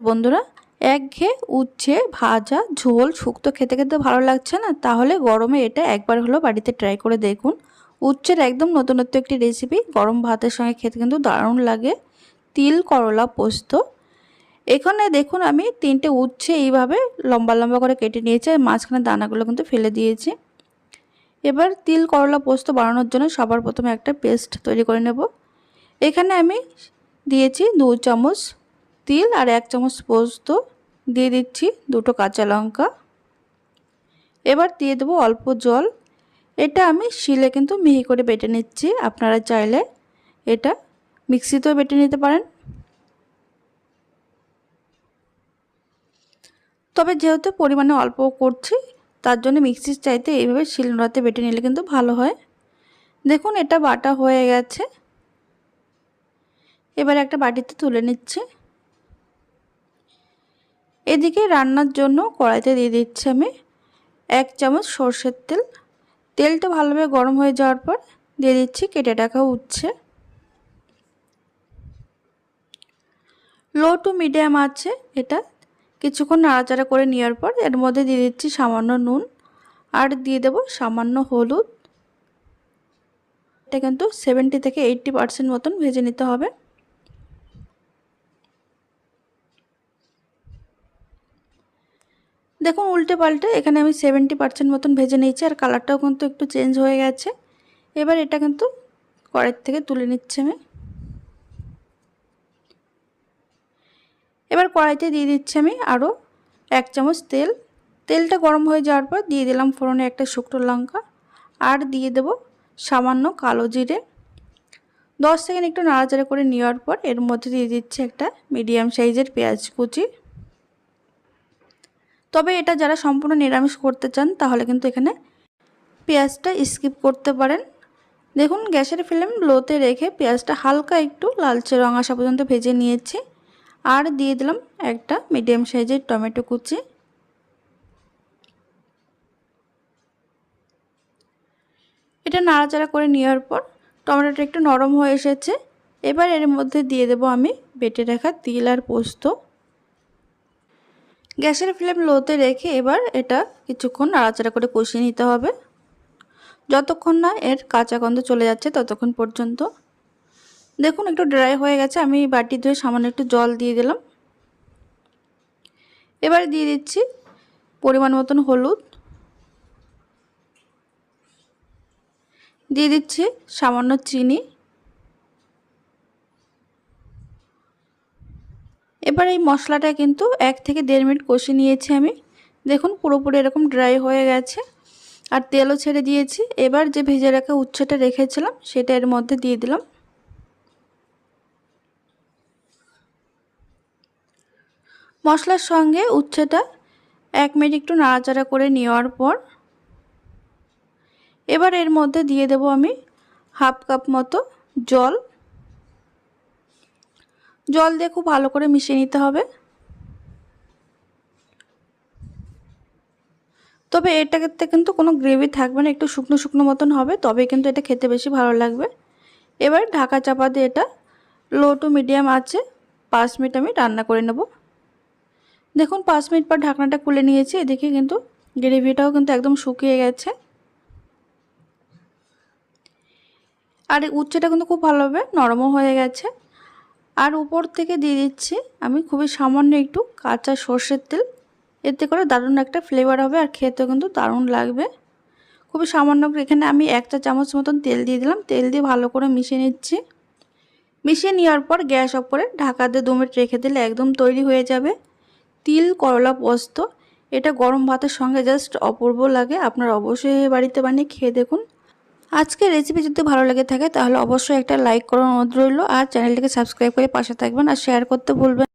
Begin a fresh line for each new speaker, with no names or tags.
বন্ধুরা, একঘেয়ে উচ্ছে, ভাজা, ঝোল, শুক্তো খেতে খেতে ভালো লাগছে না? তাহলে গরমে এটা একবার হলো বাড়িতে ট্রাই করে দেখুন। উচ্ছের একদম নতুনত্ব একটি রেসিপি গরম ভাতের সঙ্গে খেতে কিন্তু দারুণ লাগে। তিল, করলা, পোস্ত। এখানে দেখুন আমি তিনটে উচ্ছে এইভাবে লম্বা লম্বা করে কেটে নিয়েছি আর মাঝখানে দানাগুলো কিন্তু ফেলে দিয়েছি। এবার তিল, করলা, পোস্ত বানানোর জন্য সবার প্রথমে একটা পেস্ট তৈরি করে নেব। এখানে আমি দিয়েছি দু চামচ তিল আর এক চামচ পোস্ত দিয়ে দিচ্ছি দুটো কাঁচা লঙ্কা। এবার দিয়ে দেবো অল্প জল। এটা আমি শিলে কিন্তু মিহি করে বেটে নিচ্ছি, আপনারা চাইলে এটা মিক্সিতেও বেটে নিতে পারেন। তবে যেহেতু পরিমাণে অল্প করছি, তার জন্য মিক্সির চাইতে এইভাবে শিলনোড়াতে বেটে নিলে কিন্তু ভালো হয়। দেখুন, এটা বাটা হয়ে গেছে। এবার একটা বাটিতে তুলে নিচ্ছে। এদিকে রান্নার জন্য কড়াইতে দিয়ে দিচ্ছি আমি এক চামচ সর্ষের তেল। তেলটা ভালোভাবে গরম হয়ে যাওয়ার পর দিয়ে দিচ্ছি কেটে রাখা উচ্ছে। লো টু মিডিয়াম আছে এটা। কিছুক্ষণ নাড়াচাড়া করে নেওয়ার পর এর মধ্যে দিয়ে দিচ্ছি সামান্য নুন আর দিয়ে দেব সামান্য হলুদ। এটা কিন্তু সেভেন্টি থেকে এইটটি পার্সেন্ট মতন ভেজে নিতে হবে। দেখুন, উল্টে পাল্টে এখানে আমি সেভেন্টি পার্সেন্ট মতন ভেজে নিয়েছি আর কালারটাও কিন্তু একটু চেঞ্জ হয়ে গেছে। এবার এটা কিন্তু কড়াইয়ের থেকে তুলে নিচ্ছে আমি। এবার কড়াইতে দিয়ে দিচ্ছি আমি আরও এক চামচ তেল। তেলটা গরম হয়ে যাওয়ার পর দিয়ে দিলাম ফোড়নে একটা শুকনো লঙ্কা আর দিয়ে দেব সামান্য কালো জিরে। দশ সেকেন্ড একটু নাড়াচাড়া করে নেওয়ার পর এর মধ্যে দিয়ে দিচ্ছি একটা মিডিয়াম সাইজের পেঁয়াজ কুচি। তবে এটা যারা সম্পূর্ণ নিরামিষ করতে চান, তাহলে কিন্তু এখানে পেঁয়াজটা স্কিপ করতে পারেন। দেখুন, গ্যাসের ফ্লেম লোতে রেখে পেঁয়াজটা হালকা একটু লালচে রঙ আসা পর্যন্ত ভেজে নিয়েছি। আর দিয়ে দিলাম একটা মিডিয়াম সাইজের টমেটো কুচি। এটা নাড়াচাড়া করে নেওয়ার পর টমেটোটা একটু নরম হয়ে এসেছে। এবার এর মধ্যে দিয়ে দেব আমি বেটে রাখা তিল আর পোস্ত। গ্যাসের ফ্লেম লোতে রেখে এবার এটা কিছুক্ষণ নাড়াচাড়া করে কষিয়ে নিতে হবে। যতক্ষণ না এর কাঁচা গন্ধ চলে যাচ্ছে ততক্ষণ পর্যন্ত। দেখুন, একটু ড্রাই হয়ে গেছে। আমি বাটি ধুয়ে সামান্য একটু জল দিয়ে দিলাম। এবার দিয়ে দিচ্ছি পরিমাণ মতন হলুদ। দিয়ে দিচ্ছি সামান্য চিনি। এবার এই মশলাটা কিন্তু এক থেকে দেড় মিনিট কষে নিয়েছি আমি। দেখুন পুরোপুরি এরকম ড্রাই হয়ে গেছে। আর তেলও ছেড়ে দিয়েছি। এবার যে ভেজে রাখা উচ্ছেটা রেখেছিলাম, সেটা এর মধ্যে দিয়ে দিলাম। মশলার সঙ্গে উচ্ছেটা এক মিনিট একটু নাড়াচাড়া করে নেওয়ার পর এবার এর মধ্যে দিয়ে দেব আমি হাফ কাপ মতো জল। জল দিয়ে খুব ভালো করে মিশিয়ে নিতে হবে। তবে এটাতে কিন্তু কোনো গ্রেভি থাকবে না, একটু শুকনো শুকনো মতন হবে তবে কিন্তু এটা খেতে বেশি ভালো লাগবে। এবার ঢাকা চাপা দিয়ে এটা লো টু মিডিয়াম আছে, পাঁচ মিনিট আমি রান্না করে নেব। দেখুন, পাঁচ মিনিট পর ঢাকনাটা খুলে নিয়েছি, এদিকে কিন্তু গ্রেভিটাও কিন্তু একদম শুকিয়ে গেছে। আর উচ্ছেটা কিন্তু খুব ভালোভাবে নরমও হয়ে গেছে। আর উপর থেকে দিয়ে দিচ্ছি। আমি খুবই সামান্য একটু কাঁচা সর্ষের তেল। এতে করে দারুণ একটা ফ্লেভার হবে আর খেতেও কিন্তু দারুণ লাগবে। খুবই সামান্য এখানে আমি একটা চামচ মতন তেল দিয়ে দিলাম। তেল দিয়ে ভালো করে মিশিয়ে নিচ্ছি। মিশিয়ে নেওয়ার পর গ্যাস অফ করে ঢাকা দিয়ে দু মিনিট রেখে দিলে একদম তৈরি হয়ে যাবে। তিল, করলা, পোস্ত, এটা গরম ভাতের সঙ্গে জাস্ট অপূর্ব লাগে। আপনার অবশ্যই বাড়িতে বানিয়ে খেয়ে দেখুন। আজকের রেসিপি যদি ভালো লেগে থাকে, তাহলে অবশ্যই একটা লাইক করার অনুরোধ রইল। আর চ্যানেলটিকে সাবস্ক্রাইব করে পাশে থাকবেন আর শেয়ার করতে ভুলবেন